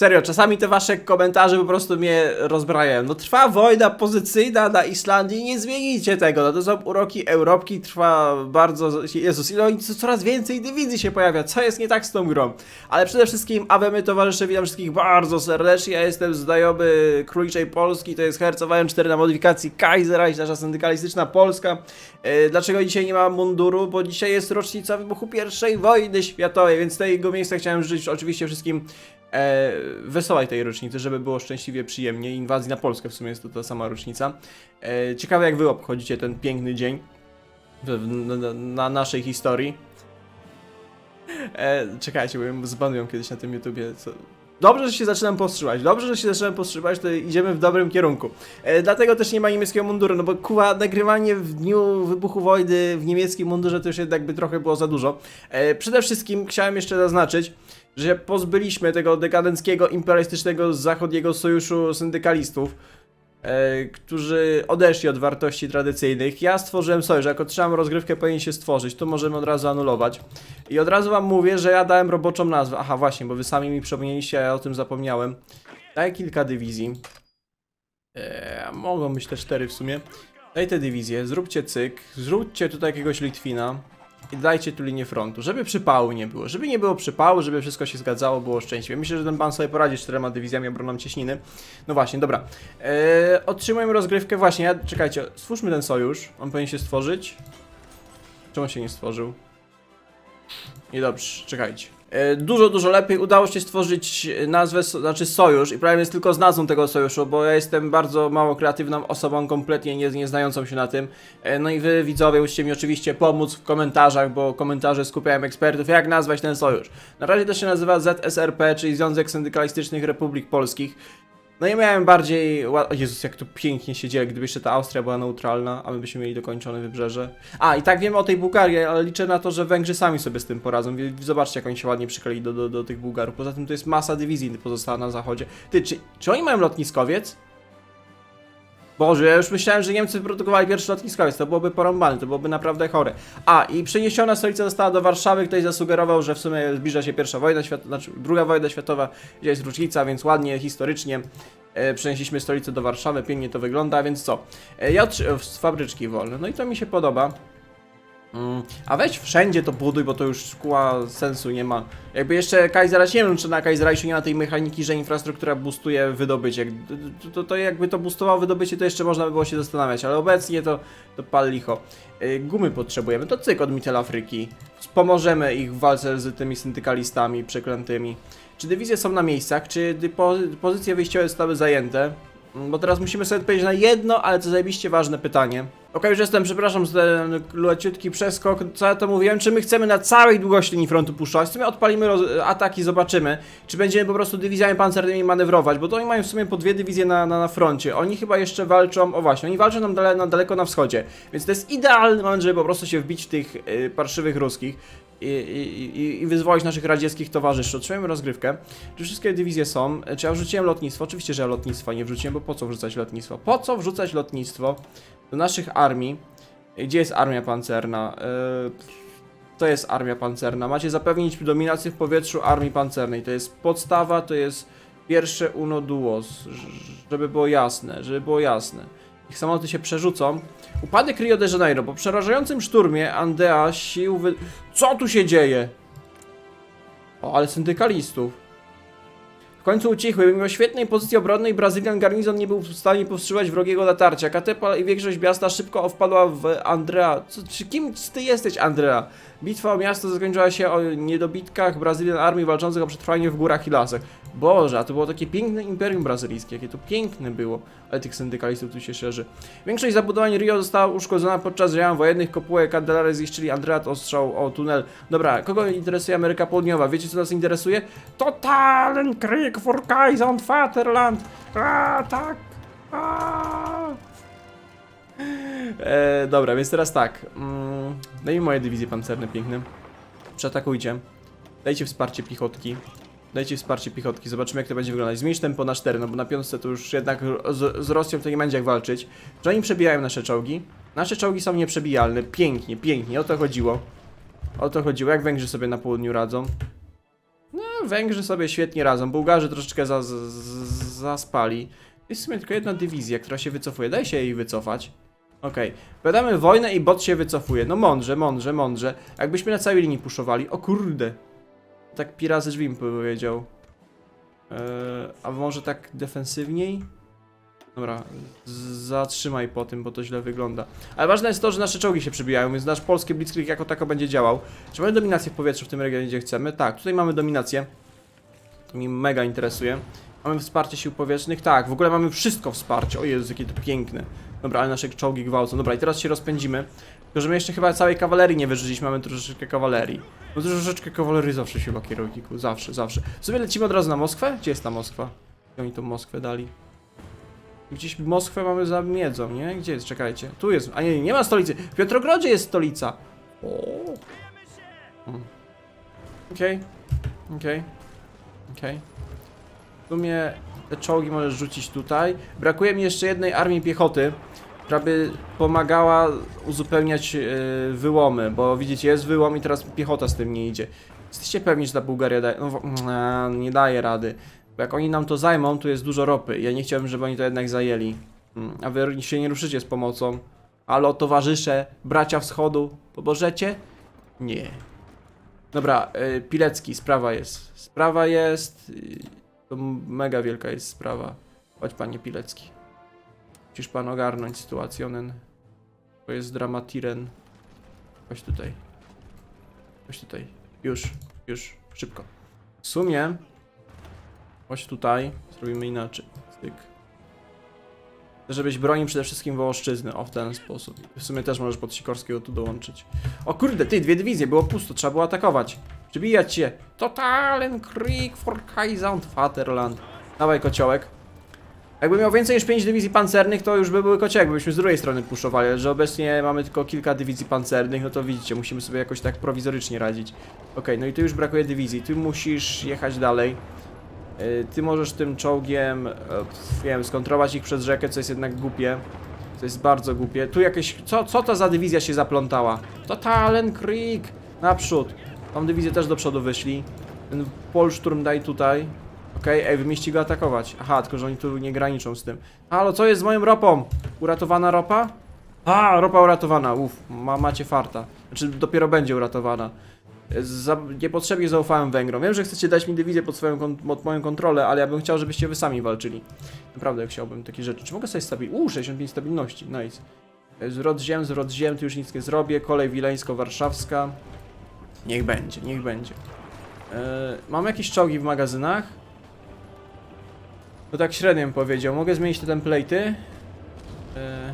Serio, czasami te wasze komentarze po prostu mnie rozbrajają. No trwa wojna pozycyjna na Islandii, nie zmienicie tego. No to są uroki Europki, trwa bardzo... Jezus, ile oni co- coraz więcej dywizji się pojawia. Co jest nie tak z tą grą? Ale przede wszystkim, aby my towarzysze, witam wszystkich bardzo serdecznie. Ja jestem znajomy Króliczej Polski, to jest Hercow 4 na modyfikacji Kaisera i nasza syndykalistyczna Polska. E, Dlaczego dzisiaj nie ma munduru? Bo dzisiaj jest rocznica wybuchu I wojny światowej, więc z tego miejsca chciałem życzyć oczywiście wszystkim e, wesołej tej rocznicy, żeby było szczęśliwie, przyjemnie. Inwazji na Polskę w sumie jest to ta sama rocznica. E, ciekawe jak wy obchodzicie ten piękny dzień w, na, na naszej historii. E, czekajcie, bo ją zbanują kiedyś na tym YouTubie. Co? Dobrze, że się zaczynam powstrzymać. Dobrze, że się zaczynam powstrzymać, to idziemy w dobrym kierunku. E, dlatego też nie ma niemieckiego munduru, no bo kuwa, nagrywanie w dniu wybuchu wojny w niemieckim mundurze to już jednak by trochę było za dużo. E, przede wszystkim chciałem jeszcze zaznaczyć, że się pozbyliśmy tego dekadenckiego, imperialistycznego zachodniego sojuszu syndykalistów, e, którzy odeszli od wartości tradycyjnych. Ja stworzyłem sojusz, jako trzymam rozgrywkę powinien się stworzyć, to możemy od razu anulować. I od razu wam mówię, że ja dałem roboczą nazwę. Aha, właśnie, bo wy sami mi przypomnieliście, a ja o tym zapomniałem. Daj kilka dywizji. Eee, mogą być te cztery w sumie. Daj te dywizje, zróbcie cyk, zróbcie tutaj jakiegoś Litwina i dajcie tu linię frontu, żeby przypału nie było. Żeby nie było przypału, żeby wszystko się zgadzało, było szczęśliwie. Myślę, że ten pan sobie poradzi z czterema dywizjami obroną cieśniny. No właśnie, dobra. Eee, otrzymujemy rozgrywkę. Właśnie, ja, czekajcie, stwórzmy ten sojusz. On powinien się stworzyć. Czemu się nie stworzył? Niedobrze, czekajcie. E, Dużo, dużo lepiej udało się stworzyć nazwę, znaczy sojusz i problem jest tylko z nazwą tego sojuszu, bo ja jestem bardzo mało kreatywną osobą, kompletnie nie, nie znającą się na tym. E, No i wy widzowie musicie mi oczywiście pomóc w komentarzach, bo komentarze skupiają ekspertów, jak nazwać ten sojusz. Na razie to się nazywa ZSRP, czyli Związek Syndykalistycznych Republik Polskich. No i miałem bardziej. O Jezus, jak to pięknie się dzieje, gdyby jeszcze ta Austria była neutralna, a my byśmy mieli dokończone wybrzeże. A, i tak wiem o tej Bułgarii, ale liczę na to, że Węgrzy sami sobie z tym poradzą. Zobaczcie, jak oni się ładnie przykleili do, do, do tych Bułgarów. Poza tym to jest masa dywizji pozostała na zachodzie. Ty, czy, czy oni mają lotniskowiec? Boże, ja już myślałem, że Niemcy wyprodukowali pierwszy lotniskowiec, to byłoby porąbane, to byłoby naprawdę chore. A, i przeniesiona stolica została do Warszawy, ktoś zasugerował, że w sumie zbliża się pierwsza wojna światowa, znaczy druga wojna światowa, gdzie jest rocznica, więc ładnie, historycznie e, przenieśliśmy stolicę do Warszawy, pięknie to wygląda, więc co? E, ja z fabryczki wolne, no i to mi się podoba. Mm, a weź wszędzie to buduj, bo to już szkła sensu nie ma. Jakby jeszcze Kaisera, nie wiem czy na Kaiseraisie nie ma tej mechaniki, że infrastruktura boostuje wydobycie. To, to, to jakby to boostowało wydobycie, to jeszcze można by było się zastanawiać, ale obecnie to, to pal licho. Y, Gumy potrzebujemy, to cyk od Mitel Afryki. Pomożemy ich w walce z tymi syndykalistami przeklętymi. Czy dywizje są na miejscach, czy pozycje wyjściowe zostały zajęte? Bo teraz musimy sobie odpowiedzieć na jedno, ale to zajebiście ważne pytanie. Okej, już jestem, przepraszam za ten leciutki przeskok. Co ja to mówiłem? Czy my chcemy na całej długości linii frontu puszczać? Sumie odpalimy ataki, zobaczymy. Czy będziemy po prostu dywizjami pancernymi manewrować? Bo to oni mają w sumie po dwie dywizje na, na, na froncie. Oni chyba jeszcze walczą, o właśnie, oni walczą nam dale, na, daleko na wschodzie. Więc to jest idealny moment, żeby po prostu się wbić w tych y, parszywych ruskich. I, i, i, naszych radzieckich towarzyszy. Otrzymujemy rozgrywkę. Czy wszystkie dywizje są? Czy ja wrzuciłem lotnictwo? Oczywiście, że ja lotnictwa nie wrzuciłem, bo po co wrzucać lotnictwo? Po co wrzucać lotnictwo do naszych armii? Gdzie jest armia pancerna? Yy, to jest armia pancerna. Macie zapewnić dominację w powietrzu armii pancernej. To jest podstawa, to jest pierwsze uno duos. Żeby było jasne, żeby było jasne. Ich samoloty się przerzucą. Upadek Rio de Janeiro. Po przerażającym szturmie Andea sił wy... Co tu się dzieje? O, ale syndykalistów. W końcu ucichły. Mimo świetnej pozycji obronnej Brazylian garnizon nie był w stanie powstrzymać wrogiego natarcia. Katepa i większość miasta szybko wpadła w Andrea. Co, czy kim ty jesteś, Andrea? Bitwa o miasto zakończyła się o niedobitkach Brazylian armii walczących o przetrwanie w górach i lasach. Boże, a to było takie piękne imperium brazylijskie, jakie to piękne było. Ale tych syndykalistów tu się szerzy. Większość zabudowań Rio została uszkodzona podczas działań wojennych. Kopułę Candelary zniszczyli Andreat ostrzał o tunel. Dobra, kogo interesuje Ameryka Południowa? Wiecie co nas interesuje? Totalen Krieg for Kaiser und Vaterland! A, tak! A. E, dobra, więc teraz tak. Mm, daj mi moje dywizje pancerne piękne. Przeatakujcie. Dajcie wsparcie piechotki. Dajcie wsparcie piechotki, zobaczymy jak to będzie wyglądać. Zmniejsz tempo na 4, no bo na piątce to już jednak z, z Rosją to nie będzie jak walczyć. Że oni przebijają nasze czołgi. Nasze czołgi są nieprzebijalne. Pięknie, pięknie, o to chodziło. O to chodziło. Jak Węgrzy sobie na południu radzą? No, No, Węgrzy sobie świetnie radzą. Bułgarzy troszeczkę za, z, z, zaspali. Jest w sumie tylko jedna dywizja, która się wycofuje. Daj się jej wycofać. Okej. Powiadamy wojnę i bot się wycofuje. No mądrze, mądrze, mądrze. Jakbyśmy na całej linii puszowali. O kurde. Tak pi razy drzwi powiedział. Eee, a może tak defensywniej? Dobra, zatrzymaj po tym, bo to źle wygląda. Ale ważne jest to, że nasze czołgi się przybijają, więc nasz polski blitzkrieg jako tako będzie działał. Czy mamy dominację w powietrzu w tym regionie, gdzie chcemy? Tak, tutaj mamy dominację. To mnie mega interesuje. Mamy wsparcie sił powietrznych? Tak, w ogóle mamy wszystko wsparcie. O Jezu, jakie to piękne. Dobra, ale nasze czołgi gwałcą. Dobra, i teraz się rozpędzimy. Tylko, że my jeszcze chyba całej kawalerii nie wyrzuciliśmy, mamy troszeczkę kawalerii. No troszeczkę kawalerii zawsze się w kierowniku, zawsze, zawsze. Sobie lecimy od razu na Moskwę? Gdzie jest ta Moskwa? Gdzie oni tą Moskwę dali? Gdzieś Moskwę mamy za miedzą, nie? Gdzie jest? Czekajcie. Tu jest. A nie, nie ma stolicy. W Piotrogrodzie jest stolica. O. Hmm. Okej. Okej. Okej. W sumie te czołgi możesz rzucić tutaj. Brakuje mi jeszcze jednej armii piechoty, która by pomagała uzupełniać yy, wyłomy, bo widzicie, jest wyłom i teraz piechota z tym nie idzie. Jesteście pewni, że ta Bułgaria daje... No, nie daje rady. Bo jak oni nam to zajmą, tu jest dużo ropy. Ja nie chciałbym, żeby oni to jednak zajęli. Mm, A wy się nie ruszycie z pomocą. Ale towarzysze, bracia wschodu, pomożecie? Nie. Dobra, y, Pilecki, sprawa jest. Sprawa jest. To mega wielka jest sprawa. Chodź, panie Pilecki. Musisz pan ogarnąć sytuację. To jest dramatiren. Chodź tutaj. Chodź tutaj. Już, już, szybko. W sumie. Chodź tutaj. Zrobimy inaczej. Styk. Żebyś bronił przede wszystkim Wołoszczyzny. O, w ten sposób. W sumie też możesz pod Sikorskiego tu dołączyć. O kurde, ty, dwie dywizje, było pusto, trzeba było atakować. Przybijać się. Totalen Krieg for Kaiserland Vaterland. Dawaj kociołek. Jakby miał więcej niż 5 dywizji pancernych, to już by były kociołek, byśmy z drugiej strony puszowali, ale że obecnie mamy tylko kilka dywizji pancernych, no to widzicie, musimy sobie jakoś tak prowizorycznie radzić. Okej, no i tu już brakuje dywizji, ty musisz jechać dalej. Yy, Ty możesz tym czołgiem, e, nie wiem, skontrować ich przez rzekę, co jest jednak głupie. To jest bardzo głupie. Tu jakieś. Co, co to za dywizja się zaplątała? Totalen Krieg! Naprzód. Tą dywizję też do przodu wyszli. Ten Polszturm daj tutaj. Okej, ej, wy mieści go atakować. Aha, tylko że oni tu nie graniczą z tym. Halo, co jest z moją ropą? Uratowana ropa? A, ropa uratowana, uff, ma, macie farta. Znaczy, dopiero będzie uratowana. Za, niepotrzebnie zaufałem Węgrom. Wiem, że chcecie dać mi dywizję pod, swoją, pod moją kontrolę, ale ja bym chciał, żebyście wy sami walczyli. Naprawdę chciałbym takie rzeczy. Czy mogę sobie stabilność? Uuu, 65 stabilności, nice. Zwrot ziem, zwrot ziem, tu już nic nie zrobię. Kolej wileńsko-warszawska. Niech będzie, niech będzie. E, mam jakieś czołgi w magazynach? No tak średnio bym powiedział. Mogę zmienić te template'y? E,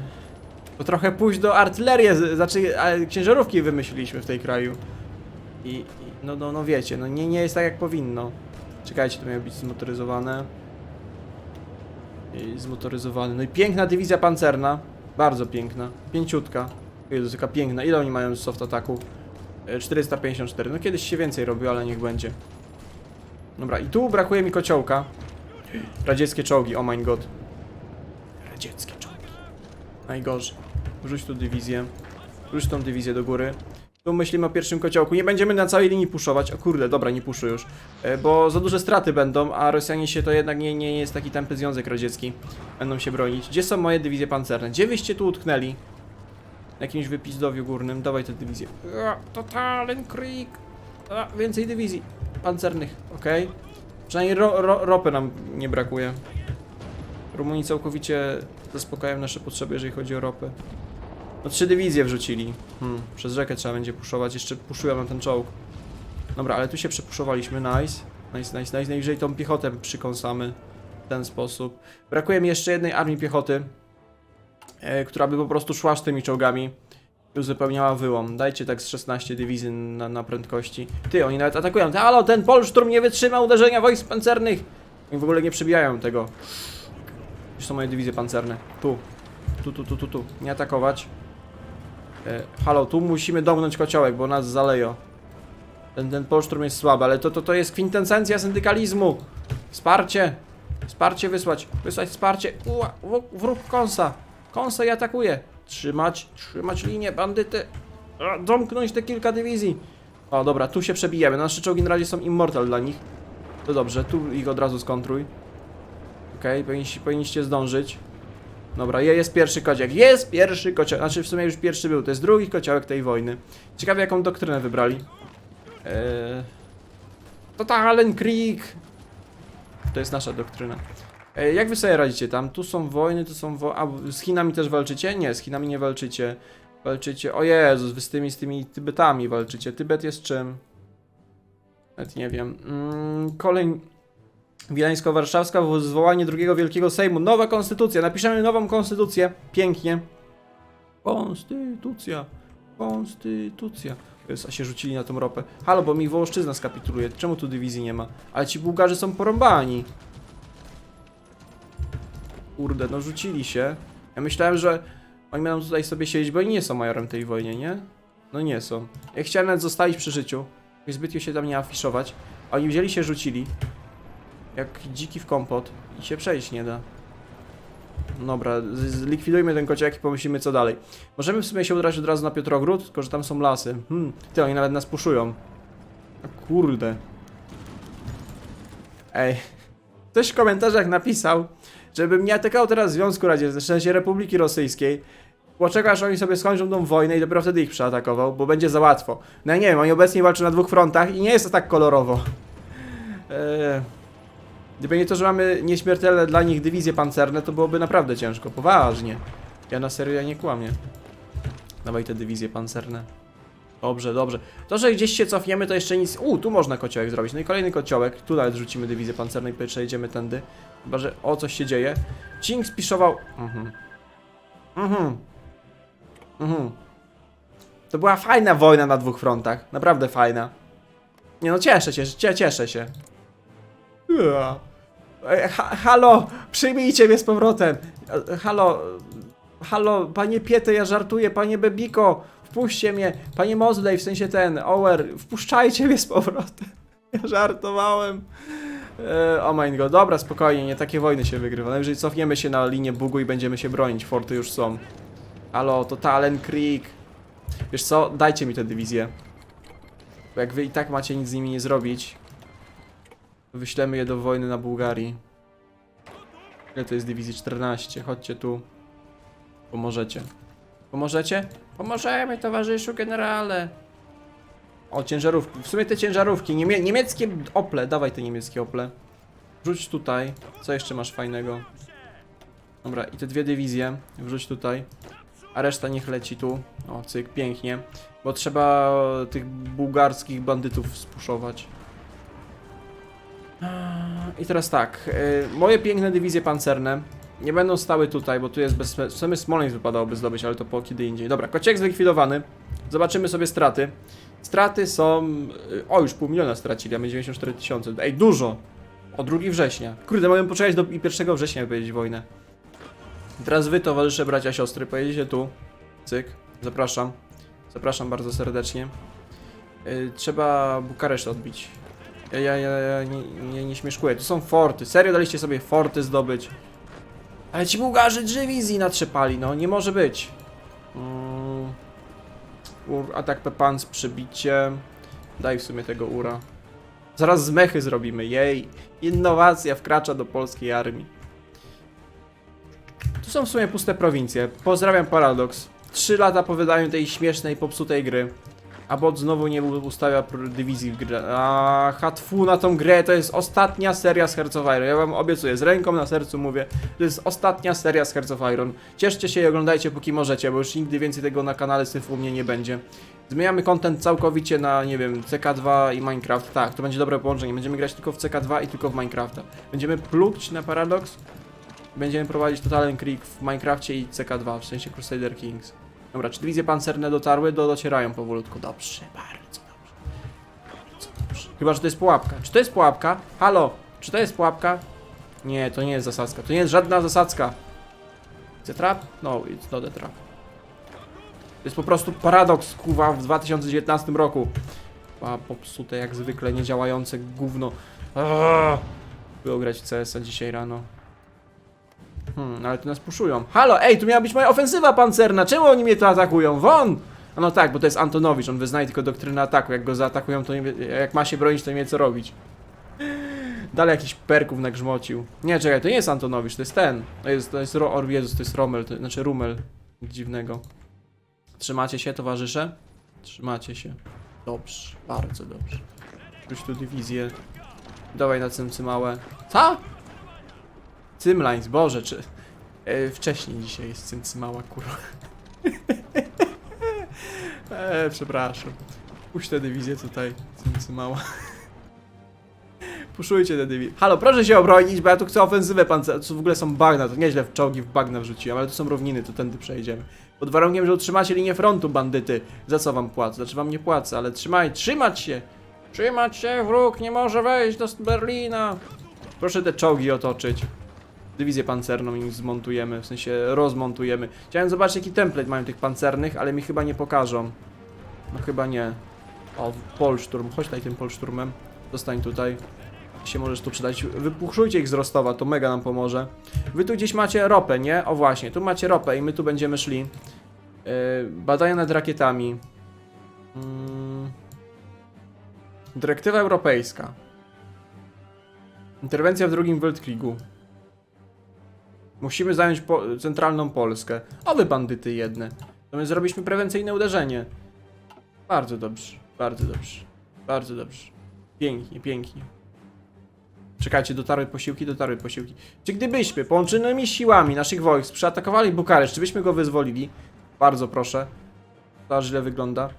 to trochę pójść do artylerii, znaczy ale ciężarówki wymyśliliśmy w tej kraju. I, i no, no, no wiecie, no nie, nie jest tak jak powinno. Czekajcie, to miało być zmotoryzowane. I zmotoryzowane. No i piękna dywizja pancerna. Bardzo piękna. Pięciutka. Jezu, jaka piękna. Ile oni mają soft ataku? E, 454. No kiedyś się więcej robiło, ale niech będzie. Dobra, i tu brakuje mi kociołka. Radzieckie czołgi, oh my god. Radzieckie czołgi. Najgorzej. Rzuć tu dywizję. Rzuć tą dywizję do góry. Tu myślimy o pierwszym kociołku. Nie będziemy na całej linii puszować. O kurde, dobra, nie puszę już. E, Bo za duże straty będą, a Rosjanie się to jednak nie, nie jest taki tępy Związek Radziecki. Będą się bronić. Gdzie są moje dywizje pancerne? Gdzie wyście tu utknęli? Na jakimś wypizdowiu górnym. Dawaj te dywizje. Totalen Krieg. Więcej dywizji pancernych, okej. Przynajmniej ro, ro, ropy nam nie brakuje. Rumuni całkowicie zaspokajają nasze potrzeby, jeżeli chodzi o ropę. No trzy dywizje wrzucili. Hmm, przez rzekę trzeba będzie puszować. Jeszcze puszują nam ten czołg. Dobra, ale tu się przepuszowaliśmy. Nice. Nice, nice, nice. Najwyżej tą piechotę przykąsamy w ten sposób. Brakuje mi jeszcze jednej armii piechoty, e, która by po prostu szła z tymi czołgami i uzupełniała wyłom. Dajcie tak z 16 dywizji na, na prędkości. Ty, oni nawet atakują. Halo, ten Polszturm nie wytrzyma uderzenia wojsk pancernych! Oni w ogóle nie przebijają tego. Gdzie są moje dywizje pancerne? Tu. Tu, tu, tu, tu, tu. Nie atakować. E, halo, tu musimy domknąć kociołek, bo nas zaleją. Ten, ten Polszturm jest słaby, ale to, to, to jest kwintesencja syndykalizmu. Wsparcie. Wsparcie wysłać. Wysłać wsparcie. Uła, wróg- kąsa. Kąsa i atakuje. Trzymać, trzymać linię, bandyty. Domknąć te kilka dywizji. O, dobra, tu się przebijemy. Nasze czołgi na razie są immortal dla nich. To dobrze, tu ich od razu skontruj. Okej, powinniście, powinniście zdążyć. Dobra, je- jest pierwszy kociak. Jest pierwszy kociak. Znaczy w sumie już pierwszy był. To jest drugi kociołek tej wojny. Ciekawe jaką doktrynę wybrali. Eee... Totalen Krieg! To jest nasza doktryna. Eee, jak wy sobie radzicie tam? Tu są wojny, tu są wo... A, z Chinami też walczycie? Nie, z Chinami nie walczycie. Walczycie... O Jezus, wy z tymi, z tymi Tybetami walczycie. Tybet jest czym? Nawet nie wiem. Mm, kolej... Wileńsko-Warszawska, zwołanie drugiego Wielkiego Sejmu. Nowa konstytucja. Napiszemy nową konstytucję. Pięknie. Konstytucja. Konstytucja. A się rzucili na tą ropę. Halo, bo mi Wołoszczyzna skapituluje. Czemu tu dywizji nie ma? Ale ci Bułgarzy są porąbani. Kurde, no rzucili się. Ja myślałem, że oni będą tutaj sobie siedzieć, bo oni nie są majorem tej wojnie, nie? No nie są. Ja chciałem nawet zostawić przy życiu. Zbytnio się tam nie afiszować. A oni wzięli się, rzucili. Jak dziki w kompot. I się przejść nie da. Dobra, zlikwidujmy ten kociak i pomyślimy co dalej. Możemy w sumie się udrać od razu na Piotrogród, tylko że tam są lasy. Hmm, ty, oni nawet nas puszują. A kurde. Ej. Ktoś w komentarzach napisał, żebym nie atakował teraz Związku Radzieckiego, w sensie Republiki Rosyjskiej. Poczekaj, aż oni sobie skończą tą wojnę i dopiero wtedy ich przeatakował, bo będzie za łatwo. No ja nie wiem, oni obecnie walczą na dwóch frontach i nie jest to tak kolorowo. Eee, gdyby nie to, że mamy nieśmiertelne dla nich dywizje pancerne, to byłoby naprawdę ciężko, poważnie. Ja na serio ja nie kłamię. Dawaj te dywizje pancerne. Dobrze, dobrze. To, że gdzieś się cofniemy, to jeszcze nic... U, tu można kociołek zrobić. No i kolejny kociołek. Tu nawet rzucimy dywizję pancerną i przejdziemy tędy. Chyba, że o, coś się dzieje. Cink spiszował... Mhm. Mhm. Mhm. To była fajna wojna na dwóch frontach. Naprawdę fajna. Nie no, cieszę się, cie, cieszę się. Ha, halo, przyjmijcie mnie z powrotem. E, Halo, halo, panie Pietę, ja żartuję, panie Bebiko, wpuśćcie mnie, panie Mosley, w sensie ten, Ower, wpuszczajcie mnie z powrotem. Ja żartowałem. E, oh my god, dobra, spokojnie, nie takie wojny się wygrywa. Najwyżej cofniemy się na linię Bugu i będziemy się bronić, forty już są. Halo, to Talen Creek. Wiesz co, dajcie mi tę dywizję. Bo jak wy i tak macie nic z nimi nie zrobić, wyślemy je do wojny na Bułgarii. Ile to jest dywizji? 14. Chodźcie tu. Pomożecie. Pomożecie? Pomożemy, towarzyszu generale. O, ciężarówki. W sumie te ciężarówki. Niemie niemieckie ople. Dawaj te niemieckie ople. Wrzuć tutaj. Co jeszcze masz fajnego? Dobra, i te dwie dywizje. Wrzuć tutaj. A reszta niech leci tu. O, cyk, pięknie. Bo trzeba tych bułgarskich bandytów spuszować. I teraz tak, y, moje piękne dywizje pancerne nie będą stały tutaj, bo tu jest bez... W sumie Smoleńsk wypadałoby zdobyć, ale to po kiedy indziej. Dobra, kociek zlikwidowany. Zobaczymy sobie straty. Straty są... y, O, już pół miliona stracili, a my 94 tysiące. Ej, dużo! O 2 września. Kurde, mogę poczekać do 1 września, by powiedzieć wojnę. Teraz wy, towarzysze, bracia, siostry, pojedziecie tu. Cyk, zapraszam. Zapraszam bardzo serdecznie. Y, trzeba Bukareszt odbić. Ja, ja, ja, ja nie, nie, nie śmieszkuję. Tu są forty. Serio daliście sobie forty zdobyć? Ale ci Bułgarzy dywizji natrzepali, no nie może być. Mm. Ur, atak Pepan z przybiciem. Daj w sumie tego ura. Zaraz z mechy zrobimy, jej. Innowacja wkracza do polskiej armii. Tu są w sumie puste prowincje. Pozdrawiam Paradox. Trzy lata po wydaniu tej śmiesznej, popsutej gry. A bot znowu nie ustawia dywizji w grę. A hatfu na tą grę to jest ostatnia seria z Hearts of Iron. Ja wam obiecuję, z ręką na sercu mówię, to jest ostatnia seria z Hearts of Iron. Cieszcie się i oglądajcie póki możecie, bo już nigdy więcej tego na kanale Syfu u mnie nie będzie. Zmieniamy content całkowicie na, nie wiem, CK2 i Minecraft. Tak, to będzie dobre połączenie. Będziemy grać tylko w CK2 i tylko w Minecrafta. Będziemy pluć na Paradox. Będziemy prowadzić Totalen Creek w Minecrafcie i CK2, w sensie Crusader Kings. Dobra, czy dywizje pancerne dotarły? Do, docierają powolutku. Dobrze, bardzo dobrze. Bardzo dobrze. Chyba, że to jest pułapka. Czy to jest pułapka? Halo, czy to jest pułapka? Nie, to nie jest zasadzka. To nie jest żadna zasadzka. It's a trap? No, it's not a trap. To jest po prostu paradoks, kuwa, w 2019 roku. A popsute jak zwykle, niedziałające gówno. Aaaa! Było grać CS-a dzisiaj rano. Hmm, ale tu nas puszują. Halo, ej, tu miała być moja ofensywa pancerna. Czemu oni mnie tu atakują? Won! A no tak, bo to jest Antonowicz, on wyznaje tylko doktrynę ataku. Jak go zaatakują, to nie wie, jak ma się bronić, to nie wie co robić. Dalej jakiś perków nagrzmocił. Nie, czekaj, to nie jest Antonowicz, to jest ten. To jest, to jest Ro, Jezus, to jest Rommel, to, znaczy Rummel. Nic dziwnego. Trzymacie się, towarzysze? Trzymacie się. Dobrze, bardzo dobrze. Już tu dywizję. Dawaj na cymcymałę. Co? Cymlines, Boże, czy... E, wcześniej dzisiaj jest cymcymała, kurwa. e, przepraszam. Puść tę dywizję tutaj, cymcymała. Puszujcie tę dywizję. Halo, proszę się obronić, bo ja tu chcę ofensywę pancerną. To w ogóle są bagna, to nieźle w czołgi w bagna wrzuciłem, ale to są równiny, to tędy przejdziemy. Pod warunkiem, że utrzymacie linię frontu, bandyty. Za co wam płacę? Znaczy wam nie płacę, ale trzymaj, trzymać się! Trzymać się, wróg nie może wejść do Berlina! Proszę te czołgi otoczyć. Dywizję pancerną im zmontujemy, w sensie rozmontujemy. Chciałem zobaczyć jaki template mają tych pancernych, ale mi chyba nie pokażą. No chyba nie. O, Polszturm, chodź tutaj tym Polszturmem. Zostań tutaj. Się możesz tu przydać. Wypuszczujcie ich z Rostowa, to mega nam pomoże. Wy tu gdzieś macie ropę, nie? O właśnie, tu macie ropę i my tu będziemy szli. Yy, badania nad rakietami. Mm. Dyrektywa europejska. Interwencja w drugim Weltkriegu. Musimy zająć po centralną Polskę. O wy bandyty jedne. To my zrobiliśmy prewencyjne uderzenie. Bardzo dobrze, bardzo dobrze, bardzo dobrze. Pięknie, pięknie. Czekajcie, dotarły posiłki, dotarły posiłki. Czy gdybyśmy połączonymi siłami naszych wojsk przeatakowali Bukareszt, czy byśmy go wyzwolili? Bardzo proszę. To źle wygląda.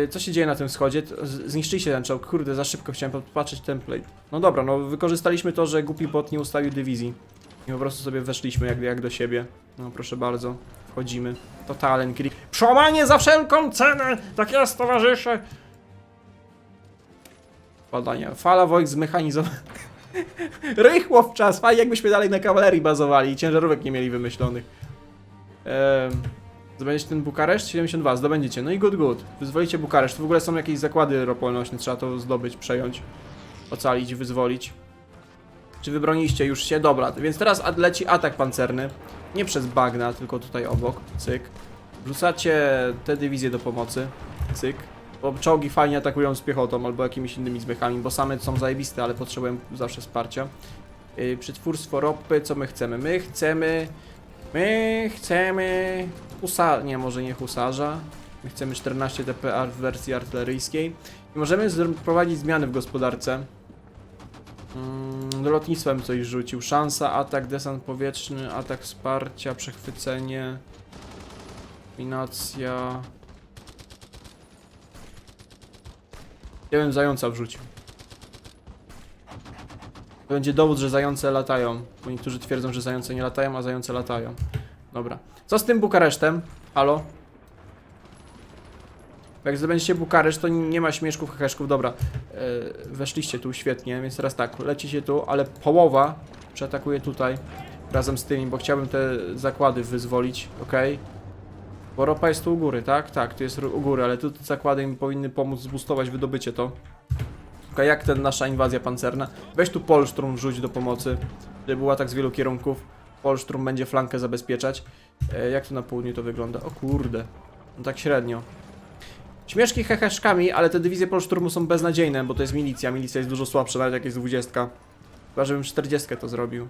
Yy, co się dzieje na tym wschodzie? Zniszczyliście ten czołg. Kurde, za szybko chciałem popatrzeć template. No dobra, no wykorzystaliśmy to, że głupi bot nie ustawił dywizji. I po prostu sobie weszliśmy jak, jak do siebie. No proszę bardzo. Wchodzimy. Totalen klik. Przełamanie za wszelką cenę! Tak jest, towarzysze! Badania. Fala wojsk zmechanizowanych. Rychło w czas. Fajnie jakbyśmy dalej na kawalerii bazowali i ciężarówek nie mieli wymyślonych. Ehm, zdobędziecie ten Bukareszt? 72, zdobędziecie. No i good, good. Wyzwolicie Bukareszt. W ogóle są jakieś zakłady ropolnośne, trzeba to zdobyć, przejąć, ocalić, wyzwolić. Czy wybroniliście już się? Dobra, więc teraz leci atak pancerny. Nie przez bagna, tylko tutaj obok. Cyk. Wrzucacie te dywizje do pomocy. Cyk. Bo czołgi fajnie atakują z piechotą albo jakimiś innymi zmechami, bo same są zajebiste, ale potrzebują zawsze wsparcia. Yy, przetwórstwo ropy, co my chcemy? My chcemy... My chcemy... Husa... Nie, może nie husarza. My chcemy 14 DPR w wersji artyleryjskiej. I możemy wprowadzić zmiany w gospodarce. Mm, bym coś rzucił. Szansa, atak, desant powietrzny, atak wsparcia, przechwycenie. Dominacja. Ja bym zająca wrzucił. To będzie dowód, że zające latają. Bo niektórzy twierdzą, że zające nie latają, a zające latają. Dobra. Co z tym Bukaresztem? Halo? Jak zdobędziecie Bukareszt, to nie ma śmieszków, heheszków. Dobra. E, weszliście tu, świetnie. Więc teraz tak, lecicie tu, ale połowa przeatakuje tutaj. Razem z tymi, bo chciałbym te zakłady wyzwolić, ok? Bo ropa jest tu u góry, tak? Tak, tu jest u góry, ale tu zakłady mi powinny pomóc zbustować wydobycie to. Okej, jak ten nasza inwazja pancerna? Weź tu Polstrum wrzuć do pomocy, żeby był atak z wielu kierunków. Polstrum będzie flankę zabezpieczać. E, jak tu na południu to wygląda? O kurde, no tak średnio. Śmieszki heheszkami, ale te dywizje Polszturmu są beznadziejne, bo to jest milicja. Milicja jest dużo słabsza, nawet jak jest 20. Chyba, żebym 40 to zrobił.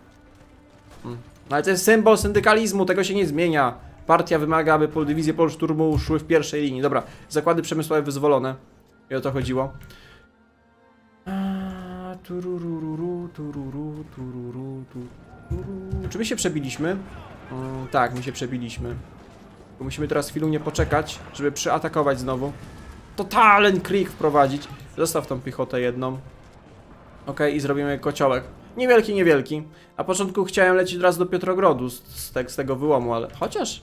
Hmm. No ale to jest symbol syndykalizmu, tego się nie zmienia. Partia wymaga, aby dywizje Polszturmu szły w pierwszej linii. Dobra, zakłady przemysłowe wyzwolone. I o to chodziło. Turururu, tururu, tururu, tururu. Czy my się przebiliśmy? Mm, tak, my się przebiliśmy. Bo musimy teraz chwilę poczekać, żeby przyatakować znowu. Totalen krik wprowadzić. Zostaw tą piechotę jedną. Ok, i zrobimy kociołek. Niewielki, niewielki. Na początku chciałem lecieć od razu do Piotrogrodu z, z, te, z tego wyłomu, ale chociaż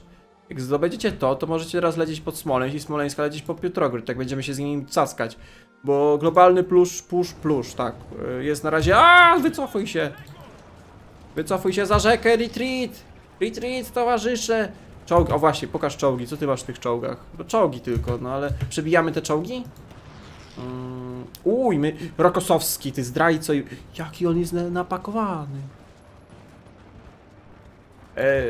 jak zdobędziecie to, to możecie teraz lecieć pod Smoleńsk i Smoleńska lecieć pod Piotrogród. Tak będziemy się z nimi caskać. Bo globalny plusz, push, plusz, tak. y, Jest na razie. A, wycofuj się! Wycofuj się za rzekę, retreat! Retreat, towarzysze! Czołg, o właśnie, pokaż czołgi, co ty masz w tych czołgach? No czołgi tylko, no ale przebijamy te czołgi? Mm, uj, my, Rokosowski, ty zdrajco, jaki on jest na- napakowany. E,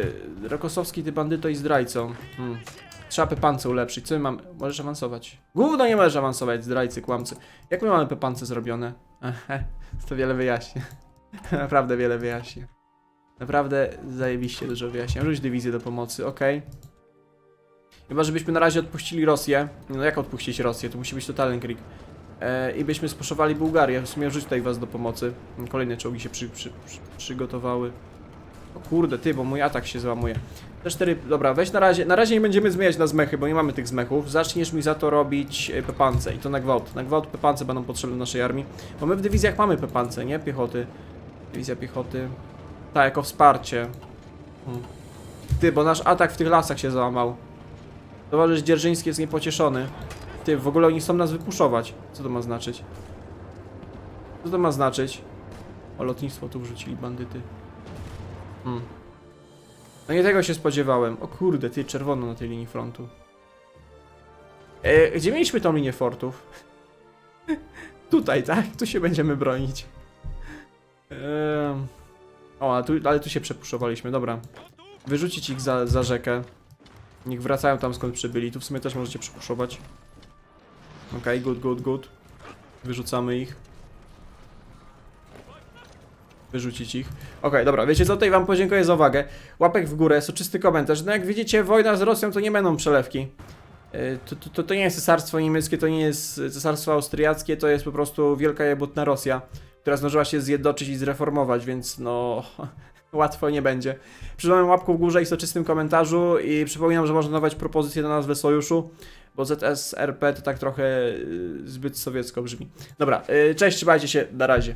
Rokosowski, ty bandyto i zdrajco. Hmm. Trzeba pepance ulepszyć. Co my mamy? Możesz awansować. Gówno nie możesz awansować, zdrajcy, kłamcy. Jak my mamy pepance zrobione? To wiele wyjaśnia. Naprawdę wiele wyjaśnia. Naprawdę zajebiście dużo wyjaśnia. Rzuć dywizję do pomocy, okej. Chyba, żebyśmy na razie odpuścili Rosję. No jak odpuścić Rosję? To musi być totalny krik. E, I byśmy sposzowali Bułgarię. W sumie rzuć tutaj was do pomocy. Kolejne czołgi się przy, przy, przy, przygotowały. O kurde, ty, bo mój atak się załamuje. Te cztery, dobra, weź na razie, na razie nie będziemy zmieniać na zmechy, bo nie mamy tych zmechów. Zaczniesz mi za to robić e, pepance i to na gwałt. Na gwałt pepance będą potrzebne naszej armii, bo my w dywizjach mamy pepance, nie? Piechoty. Dywizja piechoty. Tak, jako wsparcie. Hmm. Ty, bo nasz atak w tych lasach się załamał. Towarzysz Dzierżyński jest niepocieszony. Ty, w ogóle oni chcą nas wypuszować. Co to ma znaczyć? Co to ma znaczyć? O, lotnictwo tu wrzucili bandyty. Hmm. No nie tego się spodziewałem. O kurde, ty, czerwono na tej linii frontu. E, gdzie mieliśmy tą linię fortów? Tutaj, tak? Tu się będziemy bronić. Ehm. O, ale tu, ale tu się przepuszowaliśmy, dobra. Wyrzucić ich za, za rzekę. Niech wracają tam skąd przybyli. Tu w sumie też możecie przepuszować. Okej, good, good, good. Wyrzucamy ich. Wyrzucić ich. Okej, dobra, wiecie co, tutaj wam podziękuję za uwagę. Łapek w górę, soczysty komentarz. No jak widzicie, wojna z Rosją to nie będą przelewki. To, to, to, to nie jest cesarstwo niemieckie, to nie jest cesarstwo austriackie, to jest po prostu wielka jebutna Rosja, która zdążyła się zjednoczyć i zreformować, więc no... Łatwo nie będzie. Przypominam łapką w górze i soczystym komentarzu i przypominam, że można dawać propozycje na nazwę sojuszu, bo ZSRP to tak trochę yy, zbyt sowiecko brzmi. Dobra, yy, cześć, trzymajcie się, na razie.